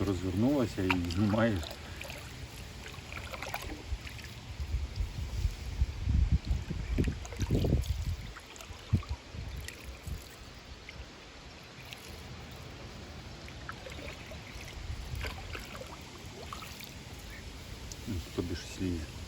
просто розвернулася і знімаєш. Ну, Тобі ж.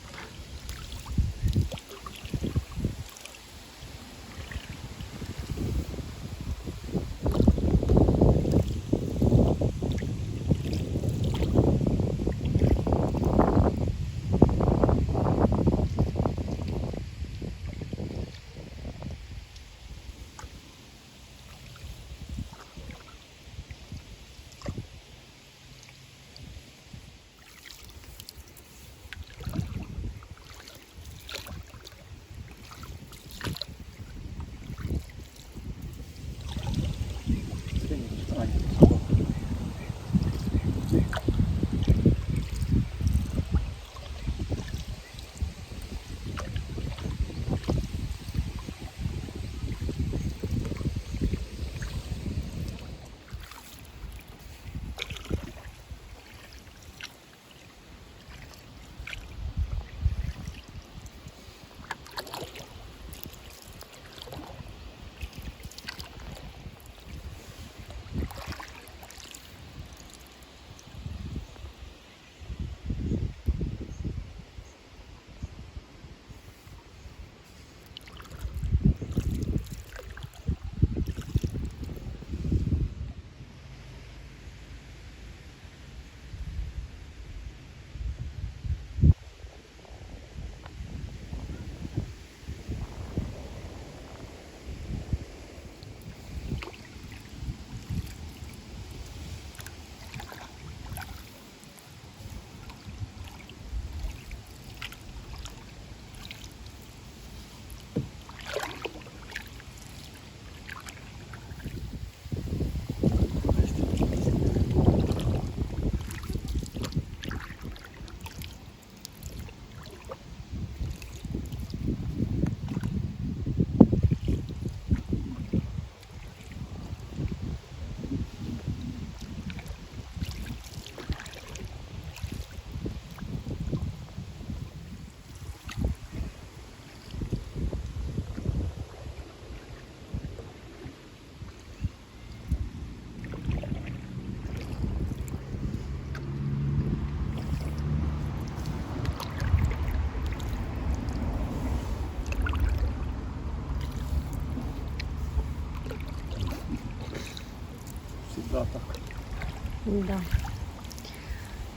Да.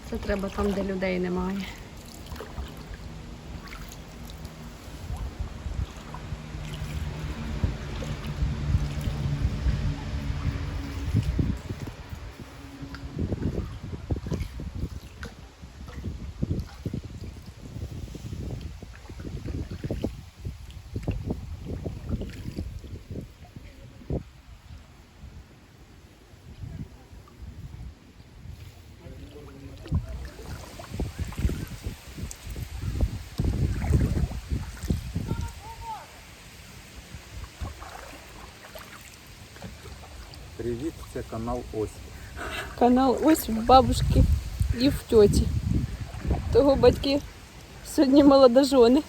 Це треба там, де людей немає. Привіт, це канал Ось. Канал ось в бабушки і в тьоті. Того батьки сьогодні молодожони.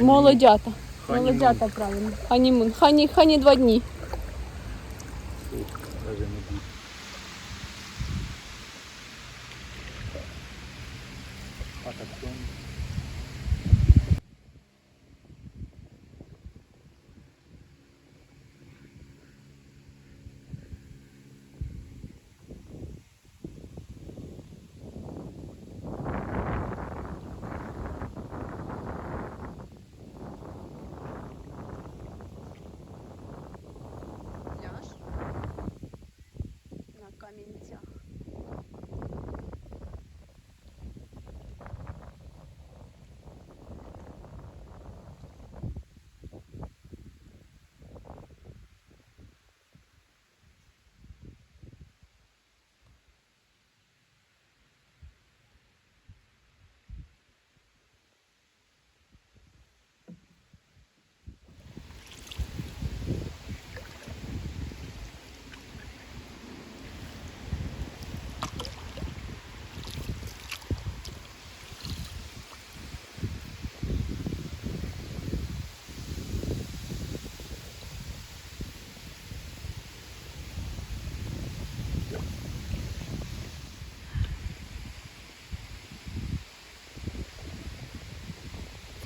Молодята. Молодята, правильно. Ханімун. Хані, хані два дні. Тут даже не бій. А так що? Пляж на камінцях.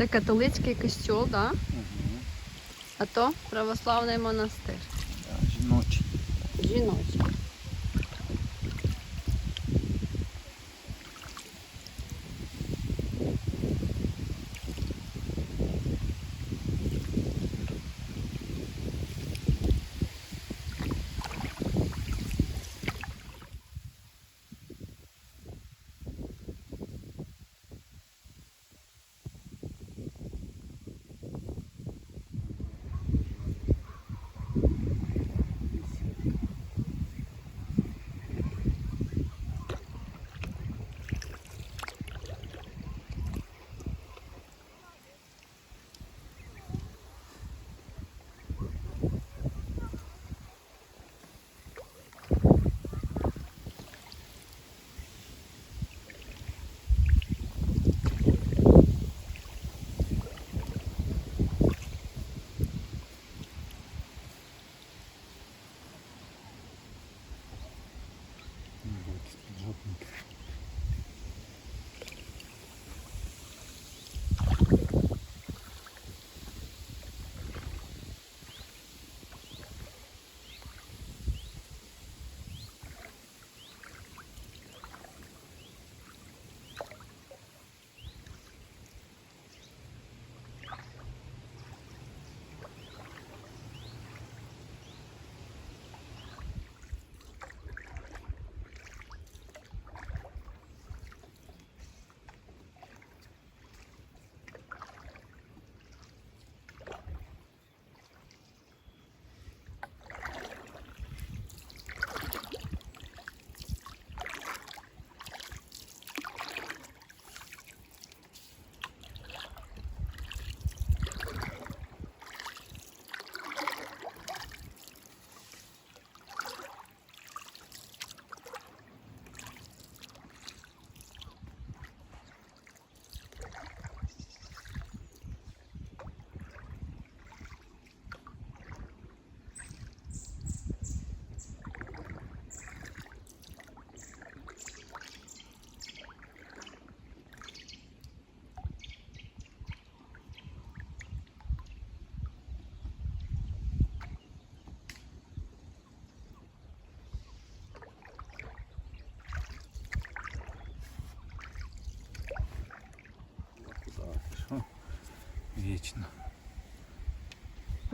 Це католицький костюл, да? Угу. а то православний монастир. Да, жіночий. Жіночий.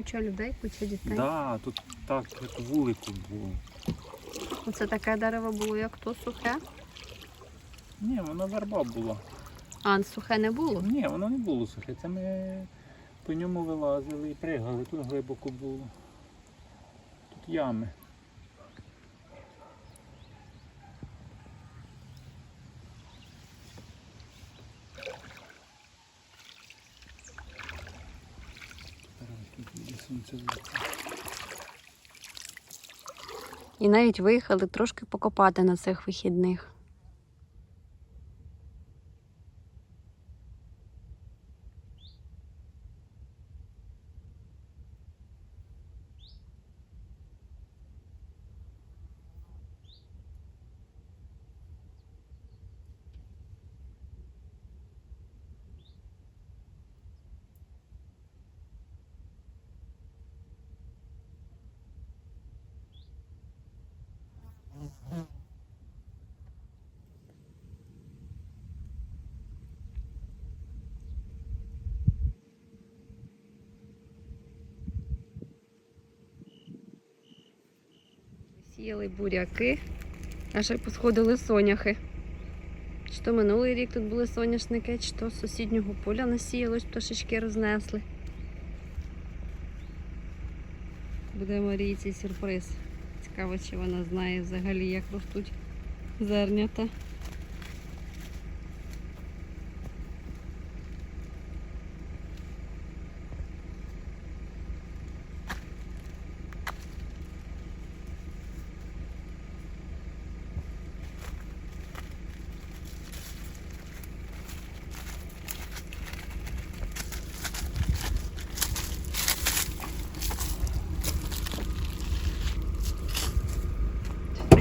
Куча людей, куча дітей. Да, тут так, як вулику було. Оце таке дерево було, як то сухе. Ні, воно верба була. А, сухе не було. Ні, воно не було сухе. Це ми по ньому вилазили і пригали. Тут глибоко було. Тут ями. Зараз тут буде сонце. Навіть виїхали трошки покопати на цих вихідних. Сіяли буряки, аж ще посходили соняхи. Чи то минулий рік тут були соняшники, чи то з сусіднього поля насіялось, пташечки рознесли. Буде Марійці сюрприз. Цікаво, чи вона знає взагалі, як ростуть зернята.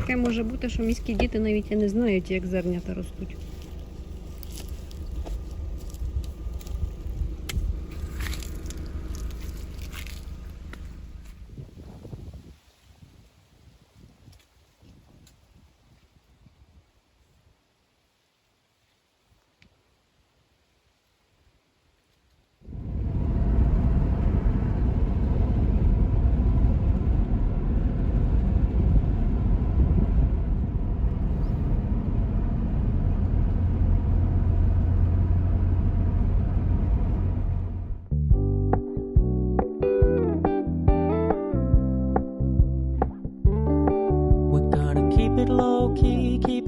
Таке може бути, що міські діти навіть і не знають, як зернята ростуть.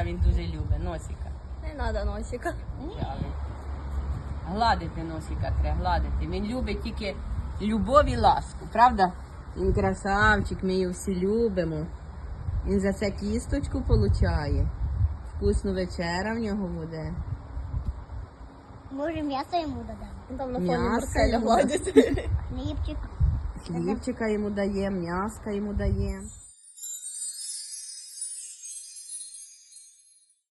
Носика він дуже любить, носика. Не треба носика. Гладити носика треба, гладити. Він любить тільки любов і ласку, правда? Він красавчик, ми його всі любимо. Він за це кісточку получає. Вкусну вечера в нього буде. Може, м'ясо йому додам. Там на фоні Марселя йому. Хлібчик. Хлібчика йому дає, м'яска йому дає.